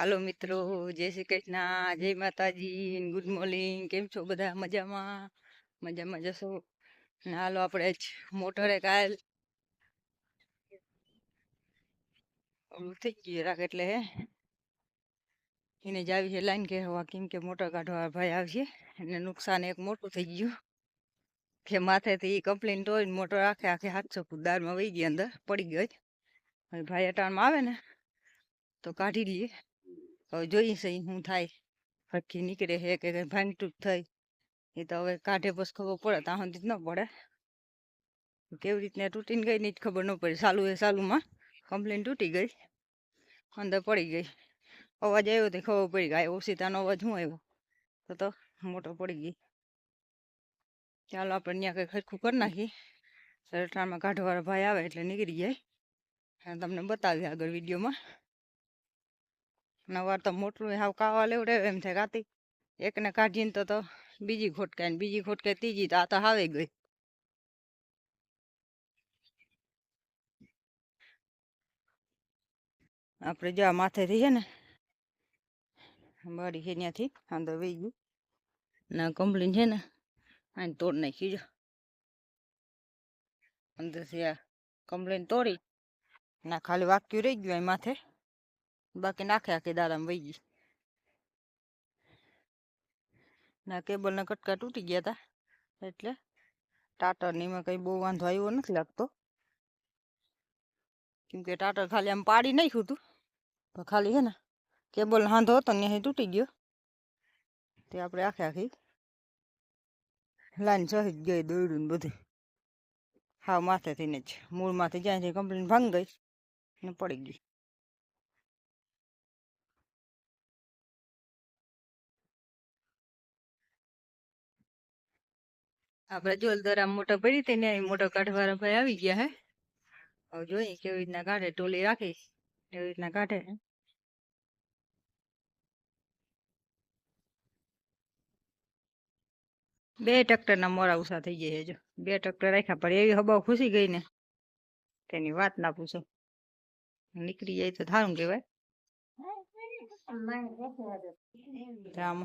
હાલો મિત્રો, જય શ્રી કૃષ્ણ, જય માતાજી, ગુડ મોર્નિંગ, કેમ છો બધા? મજામાં? મજામાં જશો? હાલો આપણે જ મોટરે કાલ ઓલું થઈ ગયું રાખ એટલે એને જાવી છે લાઈન કે હવા કેમ કે મોટર કાઢવા ભાઈ આવશે, એને નુકસાન એક મોટું થઈ ગયું. કે માથેથી કમ્પ્લેન તો મોટર આખે આખે હાથસો દારમાં વહી ગઈ અંદર, પડી ગઈ હવે ભાઈ અટાણમાં આવે ને, તો કાઢી લઈએ. હવે જોઈએ છે શું થાય. હરખી નીકળે છે કે ભાંગતૂટ થઈ. એ તો હવે કાઢે બસ ખબર પડે ત્યાં સુધી ન પડે. કેવી રીતના તૂટીને ગઈ ને જ ખબર ન પડે. સાલું એ સાલુમાં કમ્પ્લેન તૂટી ગઈ. અંદર પડી ગઈ. અવાજ આવ્યો તો ખબર પડી ગઈ. ઓશિતાનો અવાજ શું આવ્યો? તો તો મોટો પડી ગઈ. ચાલો આપણે ત્યાં કંઈ ખરખું કરી નાખીએ. સરટાણમાં કાઢવાળા ભાઈ આવે એટલે નીકળી જાય. તમને બતાવીએ આગળ વિડીયોમાં. નવાર તો મોટલું હાવ કાવા લેવડે એમ થાય કાતી એકને કાઢીને તો તો બીજી ખોટકાય ને બીજી ખોટકાય ત્રીજી તો આ તો હાવે ગઈ. આપણે જો આ માથેથી છે ને, બારી છે ત્યાંથી અંદર વહી ગયું. ના કમ્પ્લેન છે ને, આને તોડ નાખી જો. અંદરથી આ કમ્પ્લેન તોડી, ના ખાલી વાક્યું રહી ગયું એ માથે. બાકી નાખે આખી દાડામાં વહી ગઈ ના કેબલના કટકા તૂટી ગયા હતા એટલે ટાટરની એમાં કઈ બહુ વાંધો આવ્યો નથી લાગતો કેમ કે ટાટર ખાલી આમ પાડી નાખ્યું હતું તો ખાલી હે ને કેબલ હાંધો હતો ને અહીં તૂટી ગયો તે આપણે આખે આખી લાઈન સહિત ગઈ દોડ્યું બધું હાવ માથે થઈને જ મૂળ માથે જ્યાંથી કમ્પ્લેન ભાંગ ગઈ ને પડી ગઈ આપણે જોલદરા મોટો પડી હતી ને અહીં મોટો કાઢવાળા ભાઈ આવી ગયા હે. હવે જોઈએ કેવી રીતના કાઢે ટોલી રાખી એવી રીતના કાઢે. બે ટ્રેક્ટરના મોરા ઉષા થઈ ગયા છે જો. બે ટ્રેક્ટર રાખ્યા પણ એવી હબાવ ખુશી ગઈ ને. તેની વાત ના પૂછો. નીકળી જાય તો સારું કહેવાય. તો આમ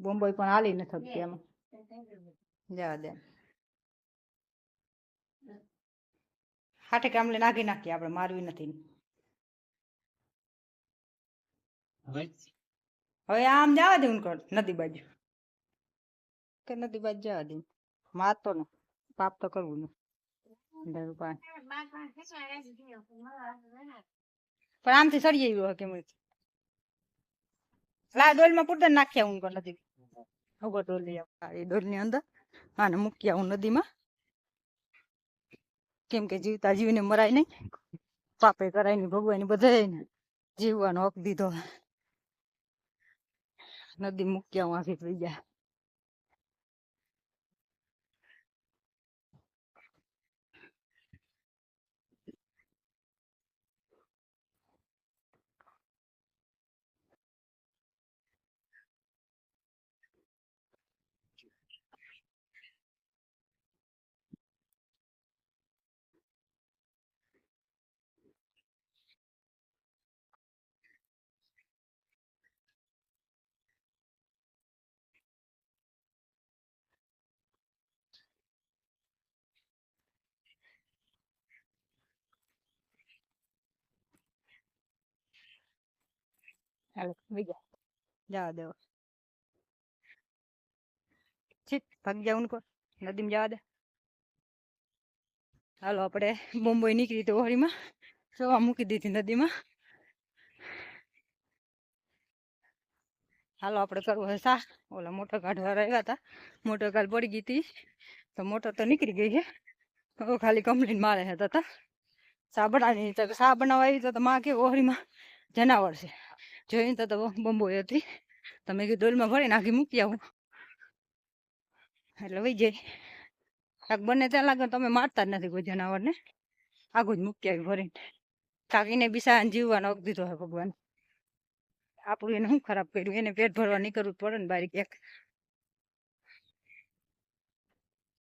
બોમ્બઈ પણ હાલી નથી શકતી આમાં. જવા દે હાટે કામલે નાખી નાખીએ આપણે મારવી નથી. હવે? આમ જવા દેવું કર નદી બાજુ. કે નદી બાજુ જવા દે? મારતો ને પાપ તો કરવું ને. પાણી. પણ આમથી સડી આવ્યો કેમ લા ડોલમાં પૂરતા નાખ્યા હું નથી નદી. ઉગો ડોલ લઈ આવ એ ડોલની અંદર. આને મૂકી આવું નદીમાં. કેમ કે જીવતા જીવને મરાય નહીં. પાપે કરાય નહીં, ભગવાન બધાય ને જીવવાનો હક દીધો. નદી મૂકી આવું, આખી થઈ જાય. હાલો આપણે બોમ્બઈ નીકળી તો હોળીમાં સવા મૂકી દીધી નદીમાં હાલો આપણે કરવું હશે ઓલા મોટર કાઢવા આવ્યા હતા મોટર કાલ પડી ગઈ હતી તો મોટો તો નીકળી ગઈ છે હવે ખાલી કમ્પ્લેન મારે હતા તા સા બનાવી સા બનાવવા આવી તો માં કે ઓહરીમાં જનાવર છે જોઈને તો તો બંબોઈ હતી. તમે કીધું ડોલમાં ભરી નાખી મૂકી આવું. એટલે વહી જાય. કાંક બંને ત્યાં લાગે તમે મારતા જ નથી કોઈ જનાવરને. આગું જ મૂકી આવી ભરીને. કાકીને બિસા જીવવાનો હક દીધો હોય ભગવાન. આપણું એને શું ખરાબ કર્યું? એને પેટ ભરવા નીકળવું પડે ને બારી ક્યાંક